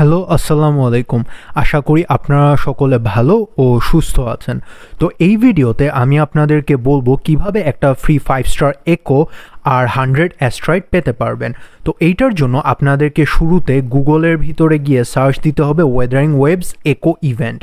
Hello, আসসালামু আলাইকুম। আশা করি আপনারা সকলে ভালো ও সুস্থ আছেন। তো এই ভিডিওতে আমি আপনাদেরকে বলব কীভাবে একটা ফ্রি ফাইভ স্টার একো আর হান্ড্রেড অ্যাস্ট্রয়েড পেতে পারবেন। তো এইটার জন্য আপনাদেরকে শুরুতে গুগলের ভিতরে গিয়ে সার্চ দিতে হবে ওয়েদারিং ওয়েবস একো ইভেন্ট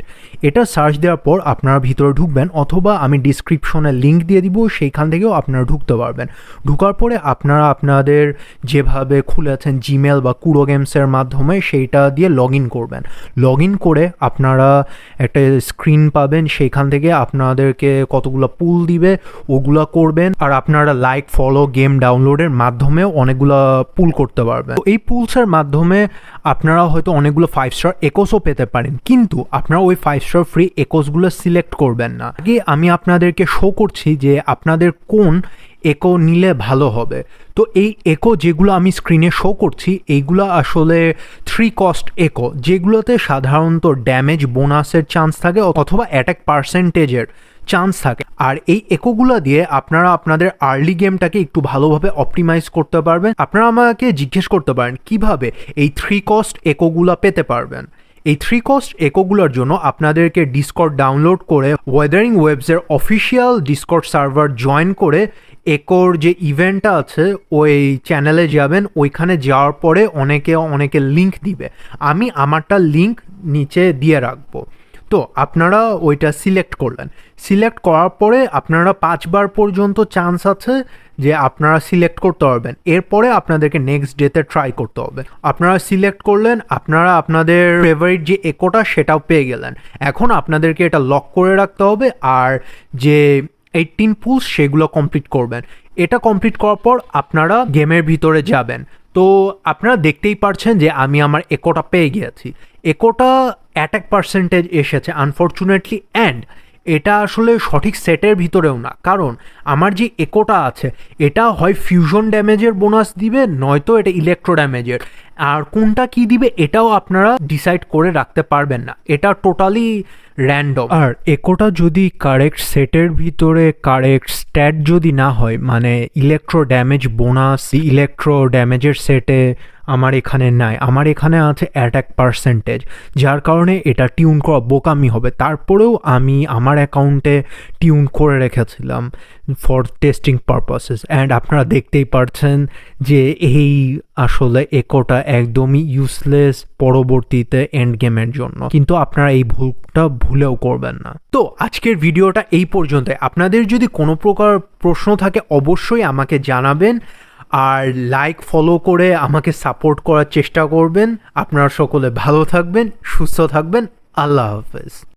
এটা সার্চ দেওয়ার পর আপনারা ভিতরে ঢুকবেন অথবা আমি ডিসক্রিপশনে লিঙ্ক দিয়ে দিব, সেইখান থেকেও আপনারা ঢুকতে পারবেন। ঢুকার পরে আপনারা আপনাদের যেভাবে খুলেছেন জিমেল বা কুড়ো গেমসের মাধ্যমে সেইটা দিয়ে লগ ইন করবেন। লগ ইন করে আপনারা একটা স্ক্রিন পাবেন, সেইখান থেকে আপনাদেরকে কতগুলো পুল দিবে, ওগুলা করবেন, আর আপনারা লাইক ফলো গেম ডাউনলোডের মাধ্যমেও অনেকগুলো পুল করতে পারবেন। তো এই পুলসের মাধ্যমে আপনারা হয়তো অনেকগুলো ফাইভ স্টার একোসও পেতে পারেন। কিন্তু আপনারা ওই ফাইভ স্টার ফ্রি একোসগুলো সিলেক্ট করবেন না। আগে আমি আপনাদেরকে শো করছি যে আপনাদের কোন একো নিলে ভালো হবে। তো এই একো যেগুলো আমি স্ক্রিনে শো করছি, এইগুলো আসলে থ্রি কস্ট একো যেগুলোতে সাধারণত ড্যামেজ বোনাসের চান্স থাকে অথবা অ্যাটাক পার্সেন্টেজের চান্স থাকে। আর এই একোগুলো দিয়ে আপনারা আপনাদের আর্লি গেমটাকে একটু ভালোভাবে অপটিমাইজ করতে পারবেন। আপনারা আমাকে জিজ্ঞেস করতে পারেন, কীভাবে এই থ্রি কস্ট একোগুলো পেতে পারবেন? এই থ্রি কস্ট একোগুলোর জন্য আপনাদেরকে ডিসকর্ড ডাউনলোড করে ওয়েদারিং ওয়েবসের অফিসিয়াল ডিসকর্ড সার্ভার জয়েন করে একর যে ইভেন্টটা আছে, ওই চ্যানেলে যাবেন। ওইখানে যাওয়ার পরে অনেকে অনেকে লিঙ্ক দিবে। আমি আমারটা লিঙ্ক নিচে দিয়ে রাখব। তো আপনারা ওইটা সিলেক্ট করলেন। সিলেক্ট করার পরে আপনারা পাঁচবার পর্যন্ত চান্স আছে যে আপনারা সিলেক্ট করতে পারবেন। এরপরে আপনাদেরকে নেক্সট ডেতে ট্রাই করতে হবে। আপনারা সিলেক্ট করলেন, আপনারা আপনাদের ফেভারিট যে একোটা সেটাও পেয়ে গেলেন। এখন আপনাদেরকে এটা লক করে রাখতে হবে আর যে এইটিন পুলস সেগুলো কমপ্লিট করবেন। এটা কমপ্লিট করার পর আপনারা গেমের ভিতরে যাবেন। তো আপনারা দেখতেই পারছেন যে আমি আমার একোটা পেয়ে গিয়েছি। একোটা অ্যাট এক পার্সেন্টেজ এসেছে আনফর্চুনেটলি অ্যান্ড এটা আসলে সঠিক সেটের ভিতরেও না। কারণ আমার যে একোটা আছে, এটা হয় ফিউশন ড্যামেজের বোনাস দিবে, নয়তো এটা ইলেকট্রো ড্যামেজের আর কোনটা কি দিবে এটাও আপনারা ডিসাইড করে রাখতে পারবেন না। এটা টোটালি র্যান্ডম আর একোটা যদি কারেক্ট সেটের ভিতরে কারেক্ট স্ট্যাট যদি না হয় মানে ইলেকট্রো ড্যামেজ বোনাস ইলেকট্রো ড্যামেজের সেটে আমার এখানে নাই। আমার এখানে আছে অ্যাটাক পার্সেন্টেজ যার কারণে এটা টিউন করা বোকামি হবে। তারপরেও আমি আমার অ্যাকাউন্টে টিউন করে রেখেছিলাম ফর টেস্টিং পারপাসেস অ্যান্ড আপনারা দেখতেই পারছেন যে এই আসলে একোটা একদমই ইউজলেস পরবর্তীতে এন্ড গেমের জন্য। কিন্তু আপনারা এই ভুলটা ভুলেও করবেন না। তো আজকের ভিডিওটা এই পর্যন্ত আপনাদের যদি কোনো প্রকার প্রশ্ন থাকে, অবশ্যই আমাকে জানাবেন। আর লাইক ফলো করে আমাকে সাপোর্ট করার চেষ্টা করবেন। আপনারা সকলে ভালো থাকবেন, সুস্থ থাকবেন। আল্লাহ হাফেজ।